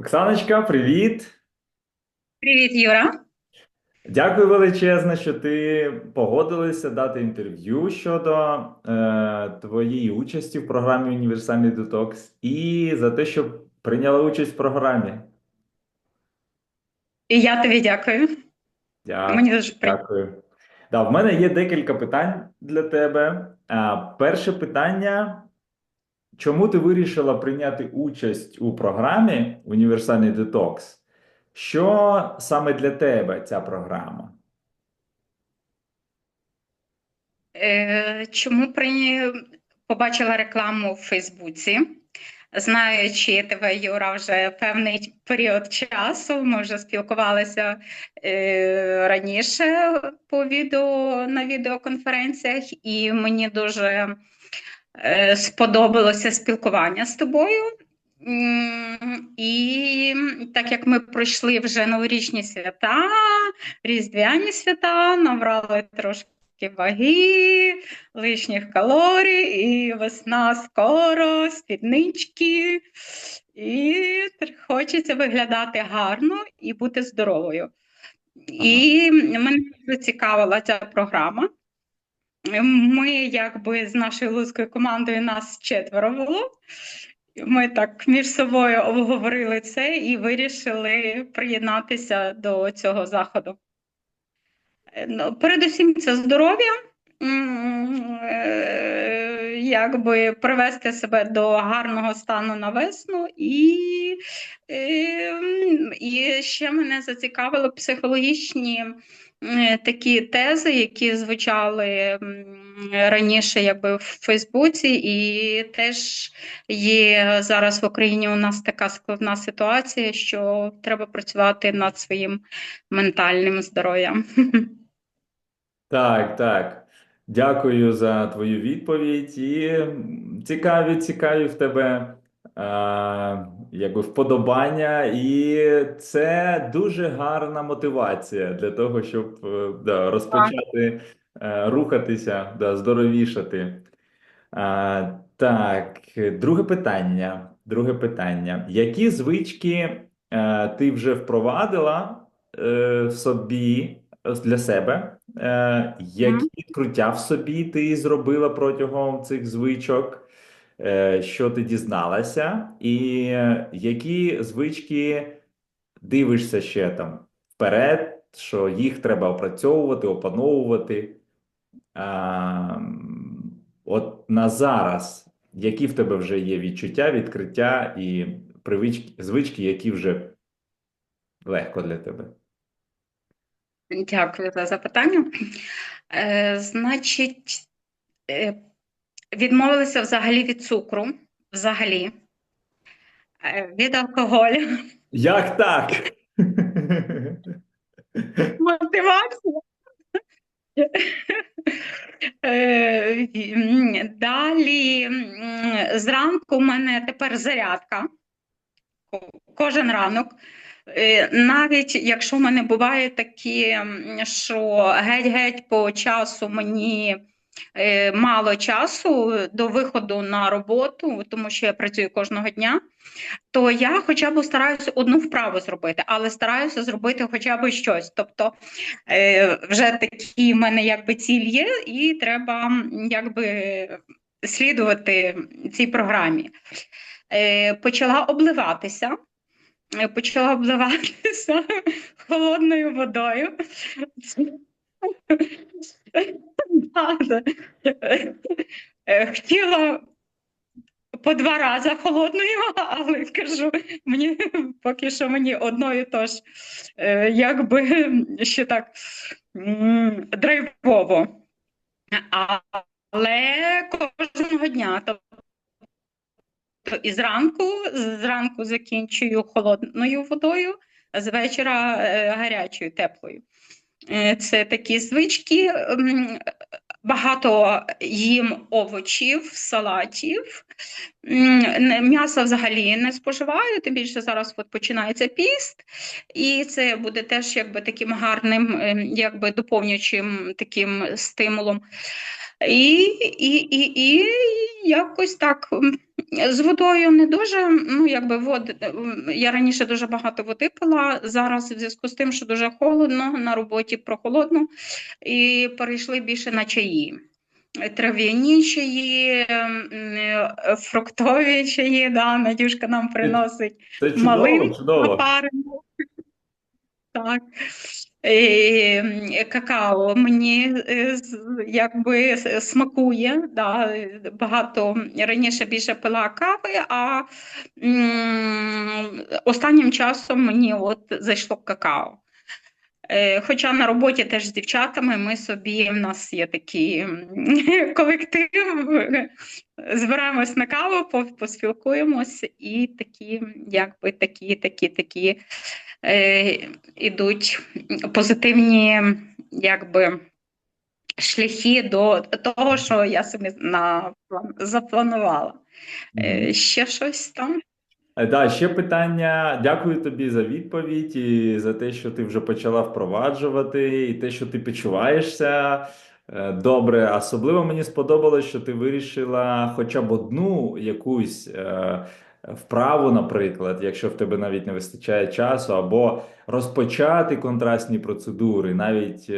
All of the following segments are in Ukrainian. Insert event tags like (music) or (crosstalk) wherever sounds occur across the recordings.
Оксаночка, привіт! Привіт, Юра. Дякую величезно, що ти погодилася дати інтерв'ю щодо е, твоєї участі в програмі Універсальний детокс і за те, що прийняла участь в програмі. І я тобі дякую. Дякую. Мені дуже. Дякую. Да, в мене є декілька питань для тебе. А, перше питання: чому ти вирішила прийняти участь у програмі Універсальний детокс? Що саме для тебе ця програма? Е, Чому при... побачила рекламу в Фейсбуці? Знаючи тебе, Юра, вже певний період часу, ми вже спілкувалися е, раніше по відео на відеоконференціях, і мені дуже сподобалося спілкування з тобою. І так як ми пройшли вже новорічні свята, різдвяні свята, набрали трошки ваги, лишніх калорій, і весна скоро, спіднички, і хочеться виглядати гарно і бути здоровою. І мене зацікавила ця програма. Ми, якби з нашою луцькою командою, нас четверо було. Ми так між собою обговорили це і вирішили приєднатися до цього заходу. Е, ну, Передусім, це здоров'я, е, якби привести себе до гарного стану на весну, і, е, і ще мене зацікавили психологічні такі тези, які звучали раніше якби в Фейсбуці, і теж є зараз в Україні у нас така складна ситуація, що треба працювати над своїм ментальним здоров'ям. (laughs) Так, так. Дякую за твою відповідь і цікаві, цікаві в тебе е, якби вподобання, і це дуже гарна мотивація для того, щоб е, да, розпочати е, рухатися, да, здоровішати. А, так, друге питання. Друге питання. Які звички е, ти вже впровадила е, в собі е, для себе? Е, які відкриття в собі ти зробила протягом цих звичок? Е, що ти дізналася? І е, які звички дивишся ще там вперед, що їх треба опрацьовувати, опановувати? А, от на зараз, які в тебе вже є відчуття, відкриття і привички, звички, які вже легко для тебе? Дякую за запитання. Е, значить, е, відмовилися взагалі від цукру, взагалі, е, від алкоголю. Як так? Мотивація. Е, Далі зранку у мене тепер зарядка. Кожен ранок. Е, Навіть якщо в мене буває такі, що геть-геть по часу мені мало часу до виходу на роботу, тому що я працюю кожного дня, то я хоча б стараюся одну вправу зробити, але стараюся зробити хоча б щось. Тобто е, вже такі в мене якби ціль є, і треба якби слідувати цій програмі. Е, Почала обливатися. Е, Почала обливатися (laughs) холодною водою. Е, Хотіла по два рази холодною, але кажу, мені поки що мені одною тож е, якби ще так драйвово. Але кожного дня, тобто і зранку, зранку закінчую холодною водою, з вечора е, гарячою, теплою. Е, Це такі звички. Багато їм овочів, салатів. М, не- М'яса взагалі не споживаю, тим більше зараз от починається піст, і це буде теж якби таким гарним, е, якби доповнюючим таким стимулом. І, і, і, і якось так З водою не дуже. Ну, якби вод, я раніше дуже багато води пила. Зараз, в зв'язку з тим, що дуже холодно, на роботі прохолодно, і перейшли більше на чаї. Трав'яні чаї, ем, е, фруктові чаї, да, Надюшка нам приносить Це чудово, малинку чудово. напарену. Так. Е, Какао мені е, якби смакує. Да. Багато раніше більше пила кави, а м, останнім часом мені от зайшло какао. Е, Хоча на роботі теж з дівчатами ми собі, в нас є такий (laughs) колектив, збираємось на каву, по- поспілкуємось і такі, якби такі, такі, такі е, ідуть позитивні, якби. Шляхи до того, що я собі на, запланувала. Е, Ще щось там? Е, Да, ще питання. Дякую тобі за відповідь і за те, що ти вже почала впроваджувати, і те, що ти почуваєшся е, добре. Особливо мені сподобалось, що ти вирішила хоча б одну якусь е, вправу, наприклад, якщо в тебе навіть не вистачає часу, або розпочати контрастні процедури, навіть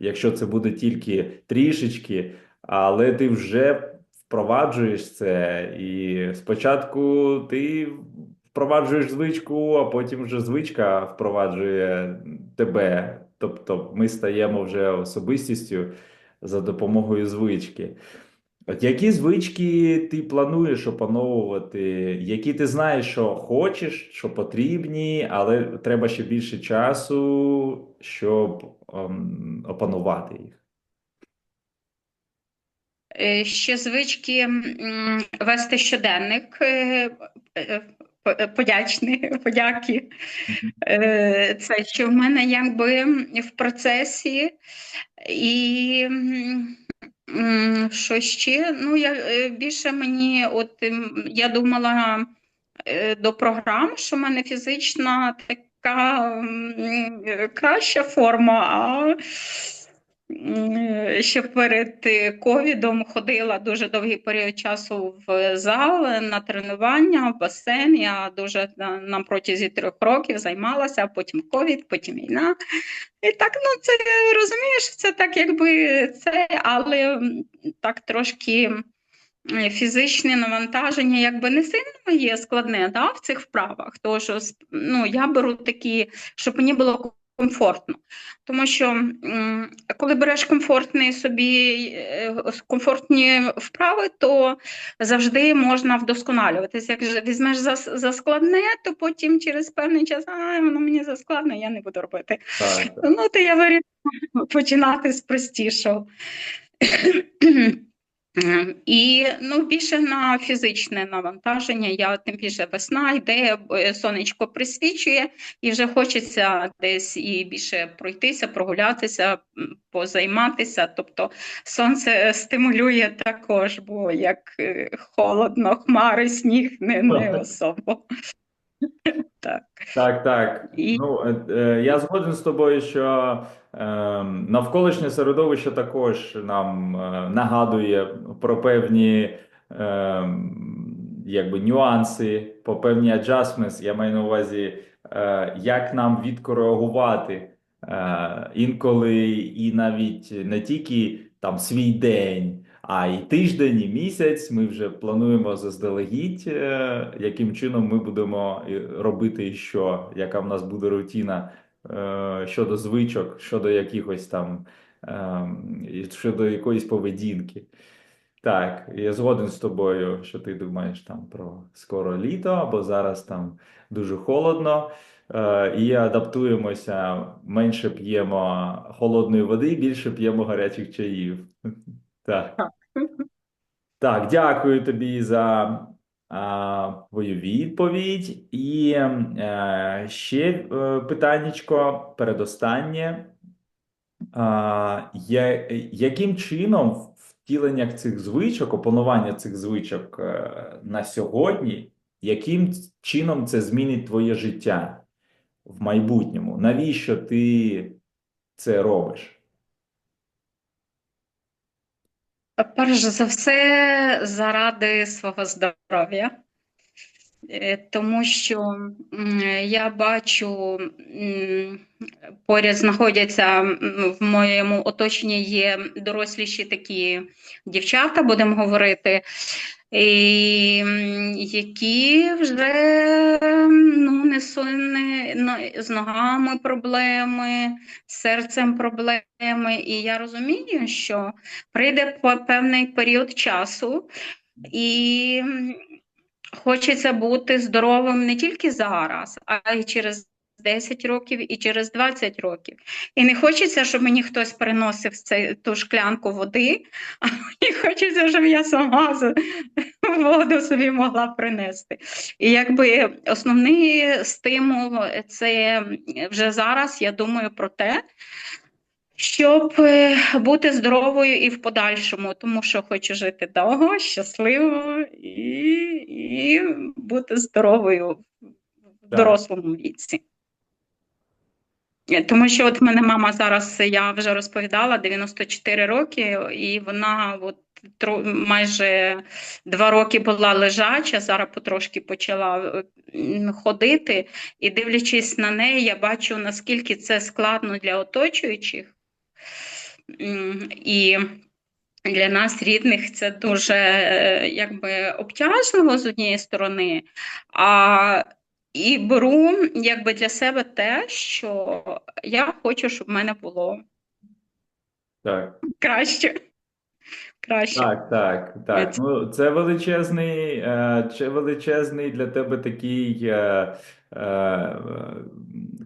якщо це буде тільки трішечки, але ти вже впроваджуєш це, і спочатку ти впроваджуєш звичку, а потім вже звичка впроваджує тебе. Тобто ми стаємо вже особистістю за допомогою звички. От які звички ти плануєш опановувати, які ти знаєш, що хочеш, що потрібні, але треба ще більше часу, щоб ем, опанувати їх. Е, Ще звички вести щоденник е, е, по- подячний, (laughs) подяки. Це що в мене якби в процесі. І що ще? Ну, я більше мені, от я думала до програм, що в мене фізична така краща форма, а ще перед е, ковідом ходила дуже довгий період часу в зал на тренування, в басейн. Я дуже на, на протязі трьох років займалася, потім ковід, потім війна. І так, ну це розумієш, це так, якби це, але так трошки е, фізичне навантаження якби не сильно є складне да, в цих вправах. С- ну, я беру такі, щоб мені було комфортно. Тому що коли береш комфортні собі е, комфортні вправи, то завжди можна вдосконалюватися. Як візьмеш за, за складне, то потім через певний час, а воно мені за складне, я не буду робити. Так. Ну, то я вирішила починати з простішого. І ну, більше на фізичне навантаження. Я тим більше весна йде, е, сонечко присвічує, і вже хочеться десь і більше пройтися, прогулятися, позайматися. Тобто сонце стимулює також, бо як е, холодно, хмари, сніг не, не особо. (laughs) Так. Так, так. І- Ну, е, е, я згоден з тобою, що е, навколишнє середовище також нам е, нагадує про певні е, якби, нюанси, по певні adjustments. Я маю на увазі, е, як нам відкоригувати е, інколи і навіть не тільки там свій день. А і тиждень, і місяць ми вже плануємо заздалегідь, е, яким чином ми будемо робити що, яка в нас буде рутина е, щодо звичок, щодо якихось там, ем, щодо якоїсь поведінки. Так, я згоден з тобою, що ти думаєш там про скоро літо, або зараз там дуже холодно, е, і адаптуємося, менше п'ємо холодної води, більше п'ємо гарячих чаїв. Так. Так, дякую тобі за а, твою відповідь. І е, ще е, питаннячко передостаннє. А, я, яким чином втілення цих звичок, опанування цих звичок е, на сьогодні, яким чином це змінить твоє життя в майбутньому? Навіщо ти це робиш? Перш за все, заради свого здоров'я. Е, Тому що я бачу, поряд знаходяться в моєму оточенні є доросліші такі дівчата, будемо говорити, які вже ну, не, не, ну, з ногами проблеми, з серцем проблеми. І я розумію, що прийде певний період часу, і хочеться бути здоровим не тільки зараз, а й через 10 років і через 20 років. І не хочеться, щоб мені хтось приносив цей, ту шклянку води, а мені хочеться, щоб я сама воду собі могла принести. І якби основний стимул це вже зараз я думаю про те, щоб е, бути здоровою і в подальшому, тому що хочу жити довго, щасливо і, і бути здоровою в дорослому віці. Е, Тому що от в мене мама зараз, я вже розповідала, 94 роки, і вона от майже два роки була лежача, зараз потрошки почала е, ходити. І дивлячись на неї, я бачу, наскільки це складно для оточуючих. І для нас, рідних, це дуже е, якби обтяжливо з однієї сторони, а і беру якби для себе те, що я хочу, щоб в мене було Так. краще. Краще. Так, так, так. Це- Ну, це величезний, це величезний для тебе такий е, е,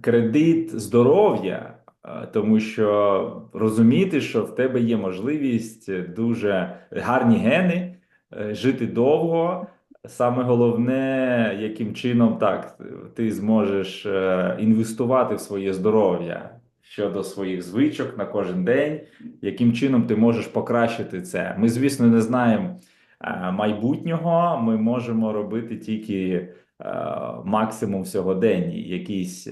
кредит здоров'я, е, тому що розуміти, що в тебе є можливість дуже гарні гени, е, жити довго. Саме головне, яким чином так ти зможеш е, інвестувати в своє здоров'я щодо своїх звичок на кожен день яким чином ти можеш покращити це. Ми, звісно, не знаємо е, майбутнього. Ми можемо робити тільки е, максимум сьогоденні, якийсь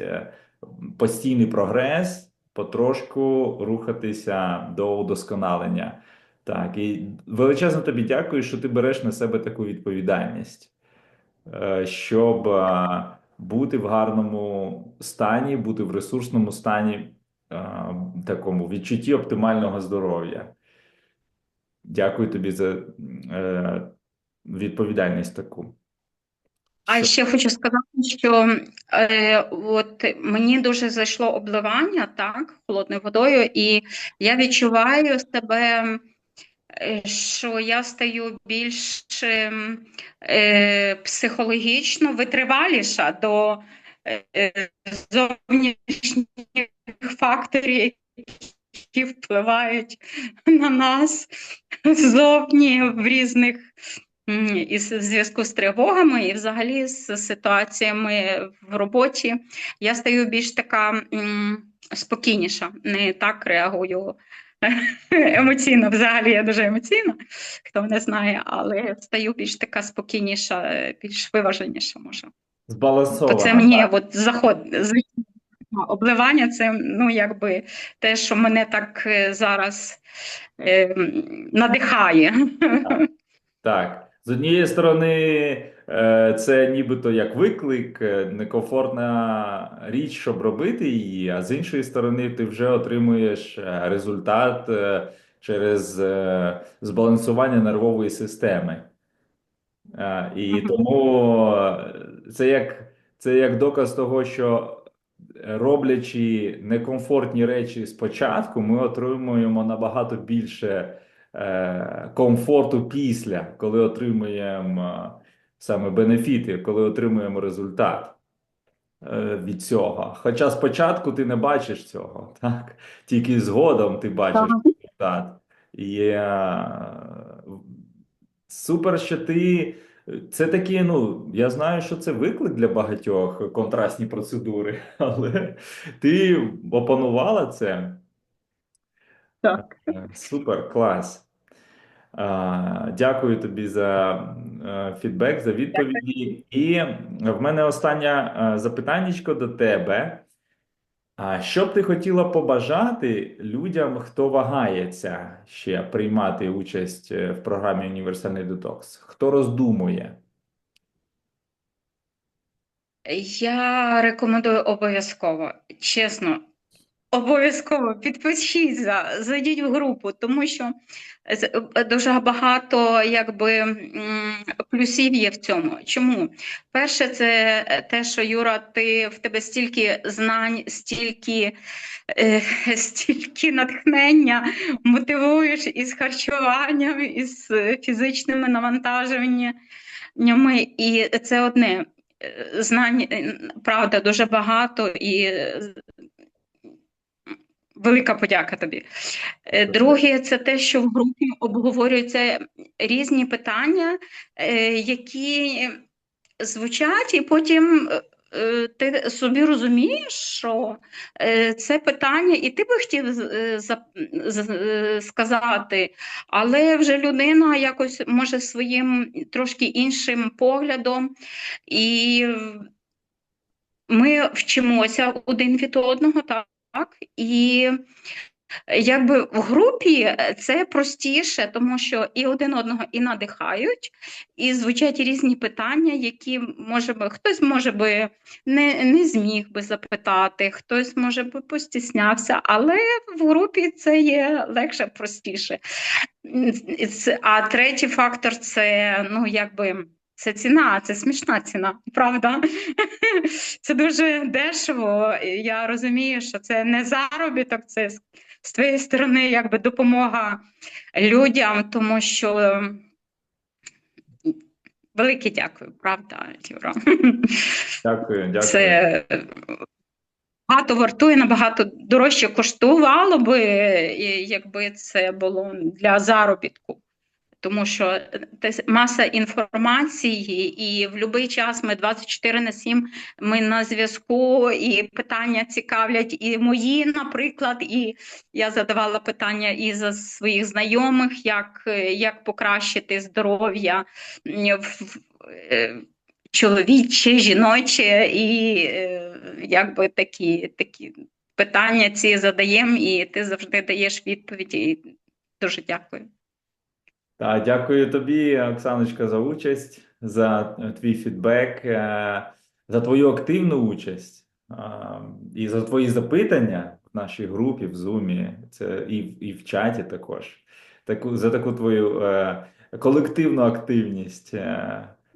постійний прогрес, потрошку рухатися до удосконалення. Так, і величезно тобі дякую, що ти береш на себе таку відповідальність, е, щоб е, бути в гарному стані, бути в ресурсному стані е, такому відчутті оптимального здоров'я. Дякую тобі за відповідальність таку. А ще хочу сказати, що е, от мені дуже зайшло обливання так, холодною водою, і я відчуваю себе, що я стаю більш е, психологічно витриваліша до е, зовнішніх факторів, які впливають на нас ззовні в різних і в зв'язку з тривогами, і взагалі з ситуаціями в роботі. Я стаю більш така спокійніша, не так реагую (laughs) емоційно. Взагалі я дуже емоційна, хто мене знає, але стаю більш така спокійніша, більш виваженіша, може. То Збалансовано. це мені так. от заход обливання, це ну якби те, що мене так е, зараз е, надихає. Так, з однієї сторони, це нібито як виклик, е, некомфортна річ, щоб робити її, а з іншої сторони, ти вже отримуєш е, результат е, через е, збалансування нервової системи. Е, І тому е, це як, це як доказ того, що е, роблячи некомфортні речі спочатку, ми отримуємо набагато більше е, комфорту після, коли отримуємо е, саме бенефіти, коли отримуємо результат е, від цього. Хоча спочатку ти не бачиш цього, (laughs) так? Тільки згодом ти бачиш Так. результат. І е, супер, що ти. Це такі, ну, я знаю, що це виклик для багатьох контрастні процедури, (laughs) але ти опанувала це. Так. Е, Супер, клас. А, Дякую тобі за е, фідбек, за відповіді. І в мене останнє е, запитаннячко до тебе. А що б ти хотіла побажати людям, хто вагається ще приймати участь е, в програмі Універсальний детокс? Хто роздумує? Я рекомендую обов'язково, чесно, обов'язково підпишіться, зайдіть в групу, тому що дуже багато якби плюсів є в цьому. Чому? Перше, це те, що Юра, ти в тебе стільки знань, стільки, е, (laughs) стільки натхнення, мотивуєш із харчуванням, із фізичними навантаженнями, і це одне. Е, Знань, е, правда, дуже багато і велика подяка тобі. Е, Друге, це те, що в групі обговорюються різні питання, е, які звучать, і потім е, ти собі розумієш, що це питання, і ти би хотів сказати, але вже людина якось може своїм трошки іншим поглядом, і ми вчимося один від одного, так, і якби в групі це простіше, тому що і один одного і надихають, і звучать різні питання, які може би хтось може би не, не зміг би запитати, хтось може би постіснявся, але в групі це є легше, простіше. А третій фактор це ну якби. Це ціна, це смішна ціна, правда? (laughs) Це дуже дешево. Я розумію, що це не заробіток, це з- твоєї сторони якби допомога людям, тому що велике дякую, правда, Юра? (laughs) Дякую, дякую. Це багато вартує, набагато дорожче коштувало би, якби це було для заробітку. Тому що те- маса інформації, і в будь-який час ми 24 на 7 ми на зв'язку, і питання цікавлять і мої, наприклад, і я задавала питання і за своїх знайомих, як, е, як покращити здоров'я в- е, чоловіче, жіноче, і е, якби такі, такі питання ці задаємо, і ти завжди даєш відповіді. Дуже дякую. Та, дякую тобі, Оксаночка, за участь, за е, твій фідбек, е, за твою активну участь е, і за твої запитання в нашій групі в Zoom, це і, і в чаті також. Таку, за таку твою колективну активність,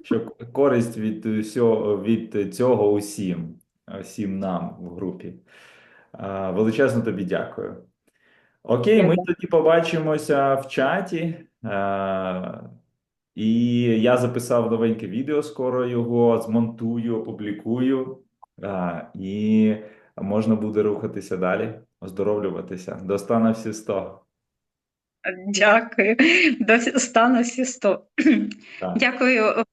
що користь від від цього усім, усім нам в групі. Величезно тобі дякую. Окей, ми тоді побачимося в чаті. Е, і я записав новеньке відео, скоро його змонтую, опублікую. Е, і можна буде рухатися далі, оздоровлюватися. До стану всі 100. Дякую. До стану всі 100. Так. Дякую.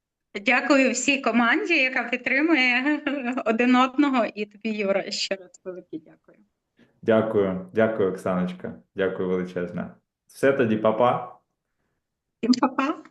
Дякую всій команді, яка підтримує один одного, і тобі, Юра, ще раз велике дякую. Дякую, дякую, Оксаночка. Дякую величезне. Все тоді, па-па. Па-па.